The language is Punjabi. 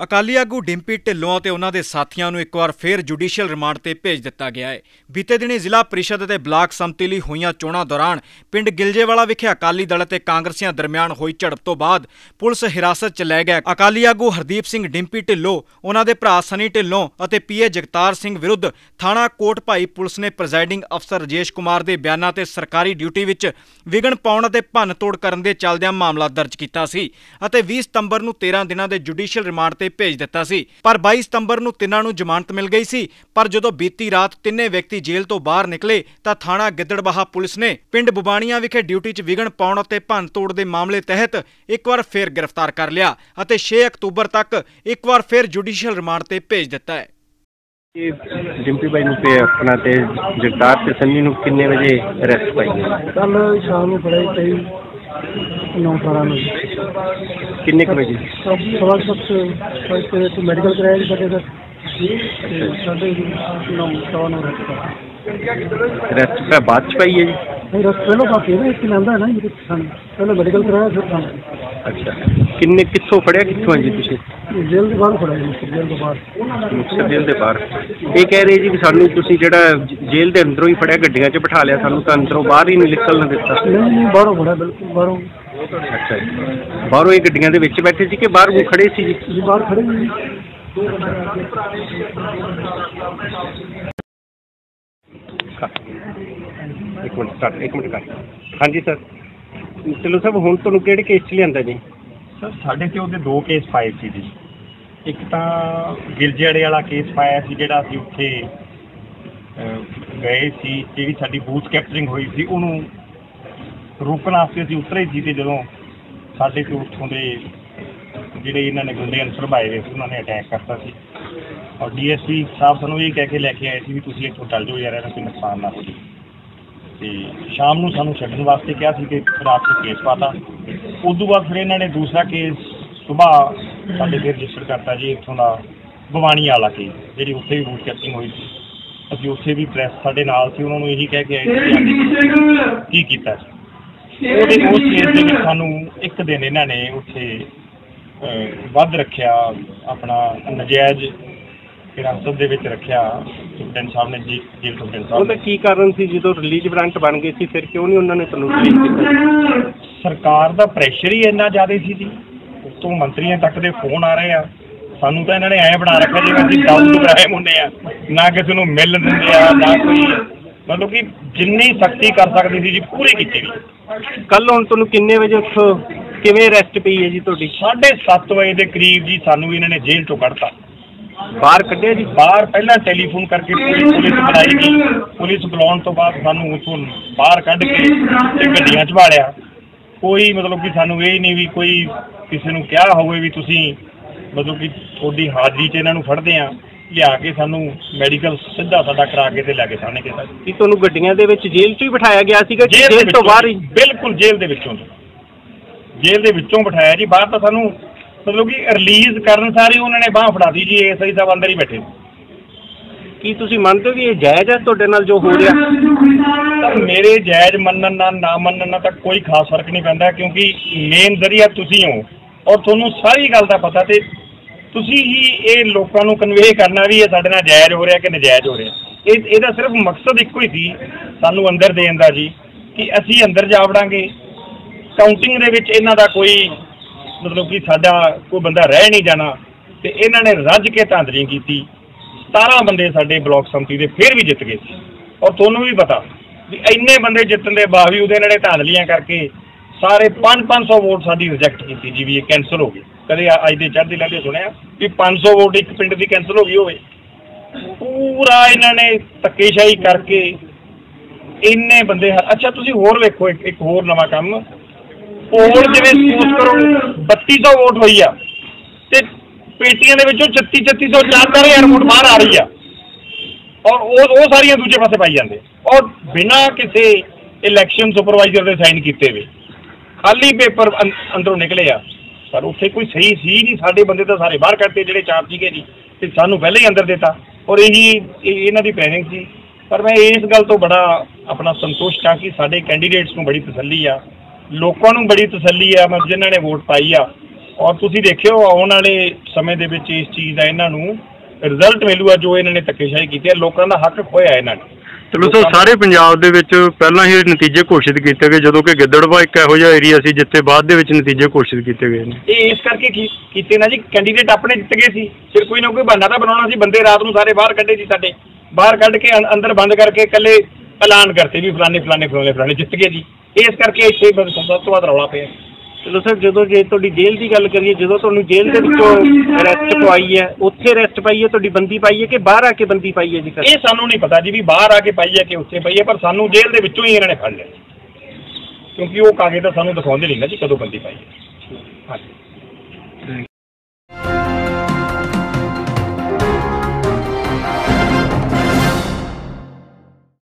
ਅਕਾਲੀ ਆਗੂ ਡਿੰਪੀ ਢਿੱਲੋਂ ਅਤੇ ਉਹਨਾਂ ਦੇ ਸਾਥੀਆਂ ਨੂੰ ਇੱਕ ਵਾਰ ਫੇਰ ਜੁਡੀਸ਼ੀਅਲ ਰਿਮਾਂਡ ਤੇ ਭੇਜ ਦਿੱਤਾ ਗਿਆ ਹੈ। ਬੀਤੇ ਦਿਨੀ ਜ਼ਿਲ੍ਹਾ ਪ੍ਰੀਸ਼ਦ ਅਤੇ ਬਲਾਕ ਸੰਮਤੀ ਲਈ ਹੋਈਆਂ ਚੋਣਾਂ ਦੌਰਾਨ ਪਿੰਡ ਗਿਲਜੇਵਾਲਾ ਵਿਖੇ ਅਕਾਲੀ ਦਲ ਅਤੇ ਕਾਂਗਰਸੀਆਂ ਦਰਮਿਆਨ ਹੋਈ ਝੜਪ ਤੋਂ ਬਾਅਦ ਪੁਲਿਸ ਹਿਰਾਸਤ 'ਚ ਲੈ ਗਿਆ ਅਕਾਲੀ ਆਗੂ ਹਰਦੀਪ ਸਿੰਘ ਡਿੰਪੀ ਢਿੱਲੋਂ, ਉਹਨਾਂ ਦੇ ਭਰਾ ਸਨੀ ਢਿੱਲੋਂ ਅਤੇ ਪੀਏ ਜਗਤਾਰ ਸਿੰਘ ਵਿਰੁੱਧ ਥਾਣਾ ਕੋਟ ਭਾਈ ਪੁਲਿਸ ਨੇ ਪ੍ਰੈਜ਼ਾਈਡਿੰਗ ਅਫਸਰ ਰਜੇਸ਼ ਕੁਮਾਰ ਦੇ ਬਿਆਨਾਂ ਤੇ ਸਰਕਾਰੀ ਡਿਊਟੀ ਵਿੱਚ ਵਿਘਨ ਪਾਉਣ ਅਤੇ ਭੰਨ ਤੋੜ ਕਰਨ ਦੇ ਚੱਲਦਿਆਂ ਮਾਮਲਾ ਦਰਜ ਕੀਤਾ ਸੀ ਅਤੇ 20 ਸਤੰਬਰ ਨੂੰ 13 ਦਿਨਾਂ ਦੇ ਜੁਡੀਸ਼ੀਅਲ ਰਿਮਾਂਡ ਤੇ ਭੇਜ ਦਿੱਤਾ ਸੀ। ਪਰ 22 ਸਤੰਬਰ ਨੂੰ ਤਿੰਨਾਂ ਨੂੰ ਜ਼ਮਾਨਤ ਮਿਲ ਗਈ ਸੀ। ਪਰ ਜਦੋਂ ਬੀਤੀ ਰਾਤ ਤਿੰਨੇ ਵਿਅਕਤੀ ਜੇਲ੍ਹ ਤੋਂ ਬਾਹਰ ਨਿਕਲੇ ਤਾਂ ਥਾਣਾ ਗਿੱਦੜਬਾਹਾ ਪੁਲਿਸ ਨੇ ਪਿੰਡ ਬੁਬਾਣੀਆਂ ਵਿਖੇ ਡਿਊਟੀ 'ਚ ਵਿਘਨ ਪਾਉਣ ਅਤੇ ਭੰਨ ਤੋੜ ਦੇ ਮਾਮਲੇ ਤਹਿਤ ਇੱਕ ਵਾਰ ਫੇਰ ਗ੍ਰਿਫਤਾਰ ਕਰ ਲਿਆ ਅਤੇ 6 ਅਕਤੂਬਰ ਤੱਕ ਇੱਕ ਵਾਰ ਫੇਰ ਜੁਡੀਸ਼ੀਅਲ ਰਿਮਾਂਡ ਤੇ ਭੇਜ ਦਿੱਤਾ ਹੈ। ਇਹ ਡਿੰਪੀ ਬਾਈ ਨੂੰ ਤੇ ਆਪਣਾ ਤੇ ਜਗਤਾਰ ਤੇ ਸੰਨੀ ਨੂੰ ਕਿੰਨੇ ਵਜੇ ਅਰੈਸਟ ਪਾਈ ਕੱਲ ਸ਼ਾਮ ਨੂੰ ਫੜੇ ਨੌ ਅਠਾਰਾਂ ਨੂੰ ਕਿੰਨੇ ਕੁ ਵਜੇ? ਸਵਾ ਸੱਤ ਤੇ ਮੈਡੀਕਲ ਕਰਾਇਆ ਜੀ ਸਾਡੇ ਤੇ ਸਾਡੇ ਨੌ ਸਵਾ ਨੌ ਰੱਖ ਤਾਂ ਬਾਅਦ ਚ ਪਾਈ ਹੈ ਜੀ? ਨਹੀਂ ਰਸ ਪਹਿਲਾਂ ਬਾਕੀ ਨਾ ਇੱਕ ਲੈਂਦਾ ਹੈ ਨਾ ਜੀ ਸਾਨੂੰ। ਪਹਿਲਾਂ ਮੈਡੀਕਲ ਕਰਾਇਆ ਫਿਰ ਸਾਨੂੰ। ਅੱਛਾ। ਕਿੰਨੇ ਕਿੱਥੋਂ ਫੜਿਆ ਕਿੱਥੋਂ ਹੈ ਜੀ ਤੁਸੀਂ ਜੇਲ੍ਹ ਦੇ ਬਾਹਰ ਫੜਾਇਆ ਜੀ ਜੇਲ੍ਹ ਬਾਹਰ। ਮੁਕਤਸਰ ਜੇਲ੍ਹ ਦੇ ਬਾਹਰ। ਇਹ ਕਹਿ ਰਹੇ ਜੀ ਵੀ ਸਾਨੂੰ ਤੁਸੀਂ ਜਿਹੜਾ ਜੇਲ੍ਹ ਦੇ ਅੰਦਰੋਂ ਹੀ ਫੜਿਆ ਗੱਡੀਆਂ 'ਚ ਬਿਠਾ ਲਿਆ ਸਾਨੂੰ ਤਾਂ ਅੰਦਰੋਂ ਬਾਹਰ ਹੀ ਨਹੀਂ ਨਿਕਲਣ ਦਿੱਤਾ। ਨਹੀਂ ਨਹੀਂ ਬਾਹਰੋਂ ਫੜਿਆ ਬਿਲਕੁਲ ਬਾਹਰੋਂ। ਅੱਛਾ ਜੀ। ਬਾਹਰੋਂ ਇਹ ਗੱਡੀਆਂ ਦੇ ਵਿੱਚ ਬੈਠੇ ਸੀ ਕਿ ਬਾਹਰ ਉਹ ਖੜੇ ਸੀ ਜੀ? ਬਾਹਰ ਖੜੇ ਜੀ ਇੱਕ ਮਿੰਟ ਕਰ ਇੱਕ ਮਿੰਟ ਕਰ। ਹਾਂਜੀ ਸਰ। ਚਲੋ ਸਭ ਹੁਣ ਤੁਹਾਨੂੰ ਕਿਹੜੇ ਕੇਸ 'ਚ ਲਿਆਂਦਾ ਜੀ? ਸਰ ਸਾਡੇ ਤੇ ਉਹਦੇ ਦੋ ਕੇਸ ਪਾਏ ਸੀ ਜੀ। ਇੱਕ ਤਾਂ ਗਿਰਜੇੜੇ ਵਾਲਾ ਕੇਸ ਪਾਇਆ ਸੀ ਜਿਹੜਾ ਅਸੀਂ ਉੱਥੇ ਗਏ ਸੀ ਜਿਹੜੀ ਸਾਡੀ ਬੂਥ ਕੈਪਚਰਿੰਗ ਹੋਈ ਸੀ ਉਹਨੂੰ ਰੋਕਣ ਵਾਸਤੇ ਅਸੀਂ ਉਤਰੇ ਸੀ ਤੇ ਜਦੋਂ ਸਾਡੇ ਤੇ ਉੱਥੋਂ ਦੇ ਜਿਹੜੇ ਇਹਨਾਂ ਨੇ ਗੁੰਡੇ ਅਨਸਰ ਭਾਏ ਹੋਏ ਸੀ ਉਹਨਾਂ ਨੇ ਅਟੈਕ ਕਰਤਾ ਸੀ। ਔਰ ਡੀਐਸਪੀ ਸਾਹਿਬ ਸਾਨੂੰ ਇਹ ਕਹਿ ਕੇ ਲੈ ਕੇ ਆਏ ਸੀ ਵੀ ਤੁਸੀਂ ਇੱਥੋਂ ਚੱਲ ਜਾਓ ਯਾਰ ਇਹਨਾਂ ਕੋਈ ਨੁਕਸਾਨ ਨਾ ਹੋ ਜੇ ਤੇ ਸ਼ਾਮ ਨੂੰ ਸਾਨੂੰ ਛੱਡਣ ਵਾਸਤੇ ਕਿਹਾ ਸੀ ਕਿ ਰਾਤ ਨੂੰ ਕੇਸ ਪਾਤਾ। ਉਸ ਤੋਂ ਬਾਅਦ ਫਿਰ ਇਹਨਾਂ ਨੇ ਦੂਸਰਾ ਕੇਸ ਸਵੇਰ ਸਾਡੇ ਤੇ ਰਜਿਸਟਰ ਕਰਤਾ ਜੀ ਇੱਥੋਂ ਦਾ ਭਵਾਨੀ ਵਾਲਾ ਕੇਸ ਜਿਹੜੀ ਉੱਥੇ ਵੀ ਬੂਟ ਕੈਪਚਰਿੰਗ ਹੋਈ ਸੀ। ਅਸੀਂ ਉੱਥੇ ਵੀ ਪ੍ਰੈਸ ਸਾਡੇ ਨਾਲ ਸੀ ਉਹਨਾਂ ਨੂੰ ਇਹੀ ਕਹਿ ਕੇ ਆਏ ਸੀ ਕੀ ਕੀਤਾ ਸੀ? ਉਹਦੇ ਉਸ ਕੇਸ ਦੇ ਵਿੱਚ ਸਾਨੂੰ ਇੱਕ ਦਿਨ ਇਹਨਾਂ ਨੇ ਉੱਥੇ ਵੱਧ ਰੱਖਿਆ ਆਪਣਾ ਨਜਾਇਜ਼ ਹਿਰਾਸਤ ਦੇ ਵਿੱਚ ਰੱਖਿਆ ਸੁਪਰਡੈਂਟ ਸਾਹਿਬ ਨੇ ਜੀ ਜੇਲ੍ਹ ਸੁਪਰਡੈਂਟ ਸਾਹਿਬ ਉਹਦਾ ਕੀ ਕਾਰਨ ਸੀ? ਜਦੋਂ ਰਿਲੀਜ਼ ਵਾਰੰਟ ਬਣ ਗਏ ਸੀ ਫਿਰ ਕਿਉਂ ਨਹੀਂ ਉਹਨਾਂ ਨੇ ਤੁਹਾਨੂੰ ਰਿਲੀਜ਼ ਕੀਤਾ? ਸਰਕਾਰ ਦਾ ਪ੍ਰੈਸ਼ਰ ਹੀ ਇੰਨਾ ਜ਼ਿਆਦਾ ਸੀ ਜੀ। ਉੱਤੋਂ ਮੰਤਰੀਆਂ ਤੱਕ ਦੇ ਫੋਨ ਆ ਰਹੇ ਆ। ਸਾਨੂੰ ਤਾਂ ਇਹਨਾਂ ਨੇ ਐਂ ਬਣਾ ਰੱਖਿਆ ਜਿਵੇਂ ਅਸੀਂ ਦਾਊਦ ਇਬਰਾਹਿਮ ਹੁੰਦੇ ਆ। ਨਾ ਕਿਸੇ ਨੂੰ ਮਿਲ ਦਿੰਦੇ ਆ ਨਾ ਕੋਈ ਮਤਲਬ ਕਿ ਜਿੰਨੀ ਸਖਤੀ ਕਰ ਸਕਦੀ ਸੀ ਜੀ ਪੂਰੀ ਕੀਤੀ ਗਈ। ਕੱਲ ਹੁਣ ਤੁਹਾਨੂੰ ਕਿੰਨੇ ਵਜੇ ਉੱਥੋਂ ਕਿਵੇਂ ਅਰੈਸਟ ਪਈ ਹੈ ਜੀ ਤੁਹਾਡੀ? 7:30 ਵਜੇ ਦੇ ਕਰੀਬ ਜੀ ਸਾਨੂੰ ਇਹਨਾਂ ਨੇ ਜੇਲ੍ਹ ਤੋਂ ਕੱਢਤਾ। ਬਾਹਰ ਕੱਢਿਆ ਜੀ? ਬਾਹਰ ਪਹਿਲਾਂ ਟੈਲੀਫੋਨ ਕਰਕੇ ਪੁਲਿਸ ਪੁਲਿਸ ਬੁਲਾਈ ਗਈ। ਪੁਲਿਸ ਬੁਲਾਉਣ ਤੋਂ ਬਾਅਦ ਸਾਨੂੰ ਉੱਥੋਂ ਬਾਹਰ ਕੱਢ ਕੇ ਤੇ ਗੱਡੀਆਂ 'ਚ ਵਾਲਿਆ ਕੋਈ ਮਤਲਬ ਕਿ ਸਾਨੂੰ ਇਹ ਨਹੀਂ ਵੀ ਕੋਈ ਕਿਸੇ ਨੂੰ ਕਿਹਾ ਹੋਵੇ ਵੀ ਤੁਸੀਂ ਮਤਲਬ ਕਿ ਤੁਹਾਡੀ ਹਾਜ਼ਰੀ 'ਚ ਇਹਨਾਂ ਨੂੰ ਫੜਦੇ ਆ। ਲਿਆ ਕੇ ਸਾਨੂੰ ਮੈਡੀਕਲ ਸਿੱਧਾ ਸਾਡਾ ਕਰਾ ਕੇ ਤੇ ਲੈ ਕੇ ਥਾਣੇ ਕੇ ਸਾਡੀ ਕੀ ਤੁਹਾਨੂੰ ਗੱਡੀਆਂ ਦੇ ਵਿੱਚ ਜੇਲ੍ਹ 'ਚ ਹੀ ਬਿਠਾਇਆ ਗਿਆ ਸੀਗਾ ਕਿ ਜੇਲ੍ਹ ਤੋਂ ਬਾਹਰ ਹੀ? ਬਿਲਕੁਲ ਜੇਲ੍ਹ ਦੇ ਵਿੱਚੋਂ ਜੇਲ੍ਹ ਦੇ ਵਿੱਚੋਂ ਬਿਠਾਇਆ ਜੀ ਬਾਹਰ ਤਾਂ ਸਾਨੂੰ ਮਤਲਬ ਕਿ ਰਿਲੀਜ਼ ਕਰਨ ਸਾਰੇ ਉਹਨਾਂ ਨੇ ਬਾਹ ਫੜਾਤੀ ਜੀ ਐਸਆਈ ਸਾਹਿਬ ਅੰਦਰ ਹੀ ਬੈਠੇ ਕੀ ਤੁਸੀਂ ਮੰਨਦੇ ਹੋ ਵੀ ਇਹ ਜਾਇਜ਼ ਹੈ ਤੁਹਾਡੇ ਨਾਲ ਜੋ ਹੋ ਰਿਹਾ? ਤਾਂ ਮੇਰੇ ਜਾਇਜ਼ ਮੰਨਣ ਨਾਲ ਨਾ ਮੰਨਣ ਨਾਲ ਤਾਂ ਕੋਈ ਖਾਸ ਫ਼ਰਕ ਨਹੀਂ ਪੈਂਦਾ ਕਿਉਂਕਿ ਮੇਨ ਜ਼ਰੀਆ ਤੁਸੀਂ ਹੋ ਔਰ ਤੁਹਾਨੂੰ ਸਾਰੀ ਗੱਲ ਦਾ ਪਤਾ ਤੇ ਤੁਸੀਂ ਹੀ ਇਹ ਲੋਕਾਂ ਨੂੰ ਕਨਵੇ ਕਰਨਾ ਵੀ ਇਹ ਸਾਡੇ ਨਾਲ ਜਾਇਜ਼ ਹੋ ਰਿਹਾ ਕਿ ਨਜਾਇਜ਼ ਹੋ ਰਿਹਾ। ਇਹ, ਇਹਦਾ ਸਿਰਫ ਮਕਸਦ ਇੱਕੋ ਹੀ ਸੀ ਸਾਨੂੰ ਅੰਦਰ ਦੇਣ ਦਾ ਜੀ, ਕਿ ਅਸੀਂ ਅੰਦਰ ਜਾ ਵੜਾਂਗੇ। ਕਾਊਂਟਿੰਗ ਦੇ ਵਿੱਚ ਇਹਨਾਂ ਦਾ ਕੋਈ ਮਤਲਬ ਕਿ ਸਾਡਾ ਕੋਈ ਬੰਦਾ ਰਹਿ ਨਹੀਂ ਜਾਣਾ ਤੇ ਇਹਨਾਂ ਨੇ ਰੱਜ ਕੇ ਧਾਂਦਲੀ ਕੀਤੀ। 17 ਬੰਦੇ ਸਾਡੇ ਬਲਾਕ ਸੰਮਤੀ ਦੇ ਫਿਰ ਵੀ ਜਿੱਤ ਗਏ ਸੀ। ਔਰ ਤੁਹਾਨੂੰ ਵੀ ਪਤਾ ਵੀ ਇੰਨੇ ਬੰਦੇ ਜਿੱਤਣ ਦੇ ਬਾਵਜੂਦ ਇਹਨਾਂ ਨੇ ਧਾਂਦਲੀਆਂ ਕਰਕੇ ਸਾਰੇ 5-500 ਵੋਟ ਸਾਡੀ ਰਿਜੈਕਟ ਕੀਤੀ ਜੀ ਵੀ ਇਹ ਕੈਨਸਲ ਹੋ ਗਈ। ਕਦੇ ਅੱਜ ਦੇ ਚੜ੍ਹਦੀ ਲਹਿਦੇ ਸੁਣਿਆ ਵੀ 500 ਵੋਟ ਇੱਕ ਪਿੰਡ ਦੀ ਕੈਨਸਲ ਹੋ ਗਈ ਹੋਵੇ। ਪੂਰਾ ਇਹਨਾਂ ਨੇ ਧੱਕੇਸ਼ਾਹੀ ਕਰਕੇ ਇੰਨੇ ਬੰਦੇ ਅੱਛਾ, ਤੁਸੀਂ ਹੋਰ ਵੇਖੋ ਇੱਕ ਹੋਰ ਨਵਾਂ ਕੰਮ। ਹੋਰ ਜਿਵੇਂ ਸਪੋਜ਼ ਕਰੋ 3200 ਵੋਟ ਹੋਈ ਆ ਤੇ ਪੇਟੀਆਂ ਦੇ ਵਿੱਚੋਂ 36 3600 ਚਾਰ ਚਾਰ ਹਜ਼ਾਰ ਵੋਟ ਬਾਹਰ ਆ ਰਹੀ ਆ। ਔਰ ਉਹ ਉਹ ਸਾਰੀਆਂ ਦੂਜੇ ਪਾਸੇ ਪਾਈ ਜਾਂਦੇ। ਔਰ ਬਿਨਾਂ ਕਿਸੇ ਇਲੈਕਸ਼ਨ ਸੁਪਰਵਾਈਜ਼ਰ ਦੇ ਸਾਈਨ ਕੀਤੇ ਵੇ। ਖਾਲੀ ਪੇਪਰ ਅੰਦਰੋਂ ਨਿਕਲੇ ਆ। ਪਰ ਉੱਥੇ ਕੋਈ ਸਹੀ ਸੀ ਨਹੀਂ, ਸਾਡੇ ਬੰਦੇ ਤਾਂ ਸਾਰੇ ਬਾਹਰ ਕੱਢਤੇ, ਜਿਹੜੇ ਚਾਰ ਸੀਗੇ ਜੀ। ਤੇ ਸਾਨੂੰ ਪਹਿਲਾਂ ਹੀ ਅੰਦਰ ਦਿੱਤਾ। ਔਰ ਇਹੀ, ਇਹ- ਇਹਨਾਂ ਦੀ ਪਲੈਨਿੰਗ ਸੀ। ਪਰ ਮੈਂ ਇਸ ਗੱਲ ਤੋਂ ਬੜਾ ਆਪਣਾ ਸੰਤੁਸ਼ਟ ਹਾਂ ਕਿ ਸਾਡੇ ਕੈਂਡੀਡੇਟਸ ਨੂੰ ਬੜੀ ਤਸੱਲੀ ਆ। ਲੋਕਾਂ ਨੂੰ ਬੜੀ ਤਸੱਲੀ ਆ, ਮਤਲਬ ਜਿਨ੍ਹਾਂ ਨੇ ਵੋਟ ਪਾਈ ਆ। ਔਰ ਤੁਸੀਂ ਦੇਖਿਓ, ਆਉਣ ਵਾਲੇ ਸਮੇਂ ਦੇ ਵਿੱਚ ਇਸ ਚੀਜ਼ ਦਾ ਇਹਨਾਂ ਨੂੰ ਰਿਜ਼ਲਟ ਮਿਲੂਗਾ ਜੋ ਇਹਨਾਂ ਨੇ ਧੱਕੇਸ਼ਾਹੀ ਕੀਤੀ ਹੈ ਲੋਕਾਂ ਦਾ ਹੱਕ ਖੋਇਆ ਇਹਨਾਂ ਨੇ। ਚਲੋ ਸਰ ਸਾਰੇ ਪੰਜਾਬ ਦੇ ਵਿੱਚ ਪਹਿਲਾਂ ਹੀ ਨਤੀਜੇ ਘੋਸ਼ਿਤ ਕੀਤੇ ਗਏ, ਜਦੋਂ ਕਿ ਗਿੱਦੜਵਾ ਇੱਕ ਇਹੋ ਜਿਹਾ ਏਰੀਆ ਸੀ ਜਿੱਥੇ ਬਾਅਦ ਦੇ ਵਿੱਚ ਨਤੀਜੇ ਘੋਸ਼ਿਤ ਕੀਤੇ ਗਏ ਨੇ। ਇਹ ਇਸ ਕਰਕੇ ਕੀ- ਕੀਤੇ ਨਾ ਜੀ ਕੈਂਡੀਡੇਟ ਆਪਣੇ ਜਿੱਤ ਗਏ ਸੀ। ਫਿਰ ਕੋਈ ਨਾ ਕੋਈ ਬਹਾਨਾ ਤਾਂ ਬਣਾਉਣਾ ਸੀ, ਬੰਦੇ ਰਾਤ ਨੂੰ ਸਾਰੇ ਬਾਹਰ ਕੱਢੇ ਸੀ ਸਾਡੇ। ਬਾਹਰ ਕੱਢ ਕੇ ਅੰ- ਅੰਦਰ ਬੰਦ ਕਰਕੇ ਇਕੱਲੇ ਐਲਾਨ ਕਰਤੇ ਵੀ ਫਲਾਣੇ ਫਲਾਣੇ ਫਲਾਣੇ ਫਲਾਣੇ ਜਿੱਤ ਗਏ ਜੀ। ਇਸ ਕਰਕੇ ਇੱਥੇ ਬਸ ਸਭ ਤੋਂ ਵੱਧ ਰੌਲਾ ਪਿਆ। ਚਲੋ ਸਰ, ਜਦੋਂ ਜੇ ਤੁਹਾਡੀ ਜੇਲ੍ਹ ਦੀ ਗੱਲ ਕਰੀਏ, ਜਦੋਂ ਤੁਹਾਨੂੰ ਜੇਲ੍ਹ ਦੇ ਵਿੱਚੋਂ ਅਰੈਸਟ ਪਵਾਈ ਹੈ, ਉੱਥੇ ਅਰੈਸਟ ਪਾਈ ਹੈ, ਤੁਹਾਡੀ ਬੰਦੀ ਪਾਈ ਹੈ ਕਿ ਬਾਹਰ ਆ ਕੇ ਬੰਦੀ ਪਾਈ ਹੈ ਜੀ ਸਰ? ਇਹ ਸਾਨੂੰ ਨਹੀਂ ਪਤਾ ਜੀ ਵੀ ਬਾਹਰ ਆ ਕੇ ਪਾਈ ਹੈ ਕਿ ਉੱਥੇ ਪਈ ਹੈ, ਪਰ ਸਾਨੂੰ ਜੇਲ੍ਹ ਦੇ ਵਿੱਚੋਂ ਹੀ ਇਹਨਾਂ ਨੇ ਫੜ ਲਿਆ ਕਿਉਂਕਿ ਉਹ ਕਾਗਜ਼ ਤਾਂ ਸਾਨੂੰ ਦਿਖਾਉਂਦੇ ਨਹੀਂ ਨਾ ਜੀ ਕਦੋਂ ਬੰਦੀ ਪਾਈ ਹੈ। ਹਾਂਜੀ।